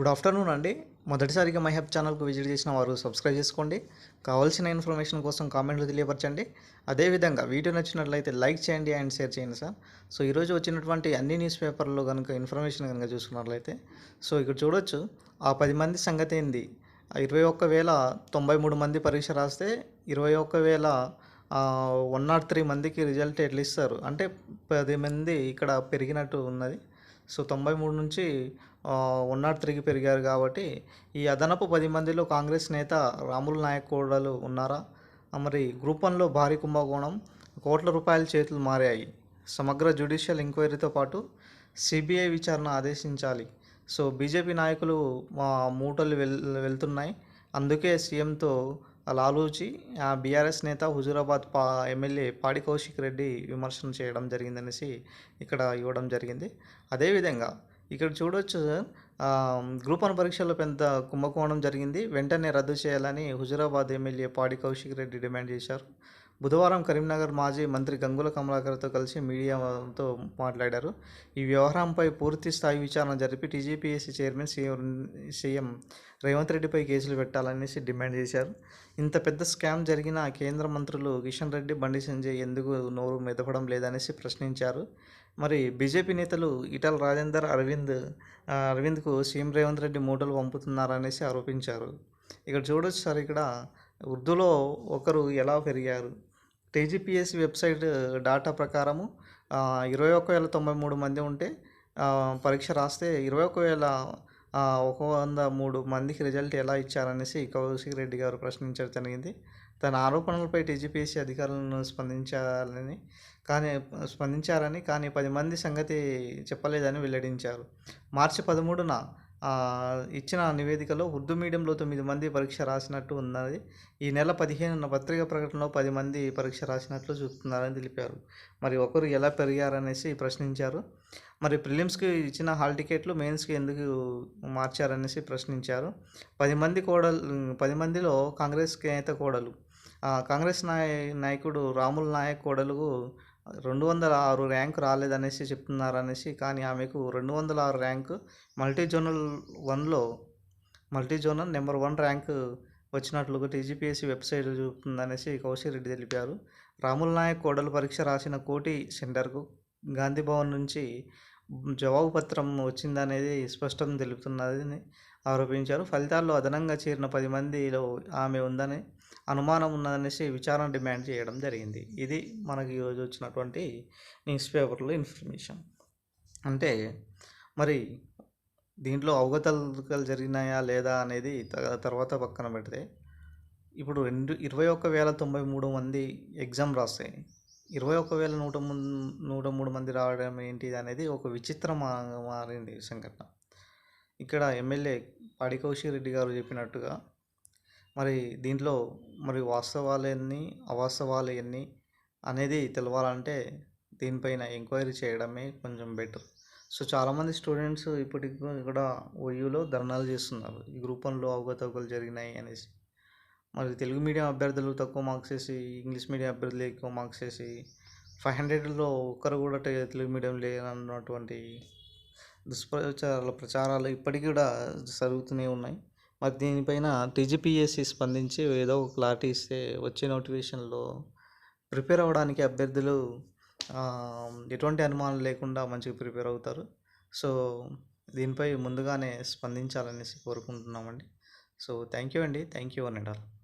Good afternoon అండి. మొదటిసారిగా my హెప్ ఛానల్కు విజిట్ చేసిన వారు సబ్స్క్రైబ్ చేసుకోండి. కావాల్సిన ఇన్ఫర్మేషన్ కోసం కామెంట్లు తెలియపరచండి. అదేవిధంగా వీడియో నచ్చినట్లయితే లైక్ చేయండి అండ్ షేర్ చేయండి సార్. సో ఈరోజు వచ్చినటువంటి అన్ని న్యూస్ పేపర్లో కనుక ఇన్ఫర్మేషన్ కనుక చూసుకున్నట్లయితే సో ఇక్కడ చూడొచ్చు. ఆ పది మంది సంగతి ఏంది? ఇరవై ఒక్క వేల తొంభై మూడు మంది పరీక్ష రాస్తే ఇరవై ఒక్క వేల వన్ నాట్ త్రీ మందికి రిజల్ట్ ఎట్లా ఇస్తారు? అంటే పది మంది ఇక్కడ పెరిగినట్టు ఉన్నది. సో తొంభై మూడు నుంచి వన్ నాట్ త్రీకి పెరిగారు కాబట్టి ఈ అదనపు పది మందిలో కాంగ్రెస్ నేత రాములు నాయక్ కోడలు ఉన్నారా? మరి గ్రూప్ వన్లో భారీ కుంభకోణం కోట్ల రూపాయల చేతులు మారాయి. సమగ్ర జ్యుడిషియల్ ఎంక్వైరీతో పాటు సిబిఐ విచారణ ఆదేశించాలి. సో బీజేపీ నాయకులు మా మూటలు వెల్ వెళ్తున్నాయి. అందుకే సీఎంతో లాలూచి ఆ బీఆర్ఎస్ నేత హుజూరాబాద్ పా ఎమ్మెల్యే పాడి కౌశిక్ రెడ్డి విమర్శన చేయడం జరిగిందనేసి ఇక్కడ ఇవ్వడం జరిగింది. అదేవిధంగా ఇక్కడ చూడొచ్చు సార్, గ్రూప్ వన్ పరీక్షల్లో పెద్ద కుంభకోణం జరిగింది. వెంటనే రద్దు చేయాలని హుజూరాబాద్ ఎమ్మెల్యే పాడి కౌశిక్ రెడ్డి డిమాండ్ చేశారు. బుధవారం కరీంనగర్ మాజీ మంత్రి గంగుల కమలాకర్తో కలిసి మీడియాతో మాట్లాడారు. ఈ వ్యవహారంపై పూర్తి స్థాయి విచారణ జరిపి TGPSC chairman CM CM Revanth రెడ్డిపై కేసులు పెట్టాలనేసి డిమాండ్ చేశారు. ఇంత పెద్ద స్కామ్ జరిగిన కేంద్ర మంత్రులు కిషన్ రెడ్డి బండి సంజయ్ ఎందుకు నోరు మెదపడం లేదనేసి ప్రశ్నించారు. మరి బీజేపీ నేతలు ఇటల్ రాజేందర్ అరవింద్ అరవింద్కు సీఎం రేవంత్ రెడ్డి మూటలు పంపుతున్నారనేసి ఆరోపించారు. ఇక్కడ చూడొచ్చు సార్ ఇక్కడ ఉర్దూలో ఒకరు ఎలా పెరిగారు. టీజీపీఎస్సీ వెబ్సైట్ డాటా ప్రకారము ఇరవై ఒక్క వేల తొంభై మూడు మంది ఉంటే పరీక్ష రాస్తే ఇరవై ఒక్క వేల ఒక వంద మూడు మందికి రిజల్ట్ ఎలా ఇచ్చారనేసి కౌశిక్ రెడ్డి గారు ప్రశ్నించడం జరిగింది. తన ఆరోపణలపై టీజీపీఎస్సీ అధికారులను స్పందించాలని కానీ స్పందించారని కానీ పది మంది సంగతి చెప్పలేదని వెల్లడించారు. మార్చి పదమూడున ఇచ్చిన నివేదికలో ఉర్దూ మీడియంలో తొమ్మిది మంది పరీక్ష రాసినట్టు ఉన్నది. ఈ నెల పదిహేనున పత్రికా ప్రకటనలో పది మంది పరీక్ష రాసినట్లు చూపుతున్నారని తెలిపారు. మరి ఒకరు ఎలా పెరిగారనేసి ప్రశ్నించారు. మరి ప్రిలిమ్స్కి ఇచ్చిన హాల్ టికెట్లు మెయిన్స్కి ఎందుకు మార్చారనేసి ప్రశ్నించారు. పది మంది కోడలు పది మందిలో కాంగ్రెస్ నేత కోడలు కాంగ్రెస్ నాయ నాయకుడు రాముల్ నాయక్ కోడలు రెండు వందల ఆరు ర్యాంక్ రాలేదనేసి చెప్తున్నారనేసి కానీ ఆమెకు రెండు వందల ఆరు ర్యాంకు మల్టీ జోనల్ వన్లో multi zonal number one rank వచ్చినట్లుగా టీజీపీఎస్సీ వెబ్సైట్ చూపుతుందనేసి కౌశిక్ రెడ్డి తెలిపారు. రాముల్ నాయక్ కోడలు పరీక్ష రాసిన కోటి సెంటర్కు గాంధీ భవన్ నుంచి జవాబు పత్రం వచ్చిందనేది స్పష్టం తెలుపుతున్నది. ఆరోపించారు. ఫలితాల్లో అదనంగా చేరిన పది మందిలో ఆమె ఉందని అనుమానం ఉన్నదనేసి విచారణ డిమాండ్ చేయడం జరిగింది. ఇది మనకి ఈరోజు వచ్చినటువంటి న్యూస్ పేపర్లో ఇన్ఫర్మేషన్. అంటే మరి దీంట్లో అవగతలు జరిగినాయా లేదా అనేది తర్వాత పక్కన పెడితే ఇప్పుడు రెండు ఇరవై ఒక్క వేల తొంభై మూడు మంది ఎగ్జామ్ రాస్తాయి. ఇరవై ఒక్క వేల నూట మున్- నూట మూడు మంది రావడం ఏంటిది అనేది ఒక విచిత్రం మారింది సంఘటన. ఇక్కడ ఎమ్మెల్యే పాడి కౌశిక్ రెడ్డి గారు చెప్పినట్టుగా మరి దీంట్లో మరి వాస్తవాలు ఎన్ని అవాస్తవాలు ఎన్ని అనేది తెలవాలంటే దీనిపైన ఎంక్వైరీ చేయడమే కొంచెం బెటర్. సో చాలామంది స్టూడెంట్స్ ఇప్పటికి కూడా ఓయూలో ధర్నాలు చేస్తున్నారు. ఈ గ్రూపంలో వన్లో అవకతవకలు జరిగినాయి అనేసి. మరి తెలుగు మీడియం అభ్యర్థులు తక్కువ మార్క్స్ వేసి ఇంగ్లీష్ మీడియం అభ్యర్థులు ఎక్కువ మార్క్స్ వేసి ఫైవ్ హండ్రెడ్లో ఒక్కరు కూడా తెలుగు మీడియం లేనన్నటువంటి దుష్ప్రచారాల ప్రచారాలు ఇప్పటికీ కూడా జరుగుతూనే ఉన్నాయి. మరి దీనిపైన టీజీపీఎస్సీ స్పందించి ఏదో ఒక క్లారిటీ ఇస్తే వచ్చే నోటిఫికేషన్లో ప్రిపేర్ అవ్వడానికి అభ్యర్థులు ఎటువంటి అనుమానం లేకుండా మంచిగా ప్రిపేర్ అవుతారు. సో దీనిపై ముందుగానే స్పందించాలనేసి కోరుకుంటున్నామండి. సో థ్యాంక్ యూ అండి. థ్యాంక్ యూ అని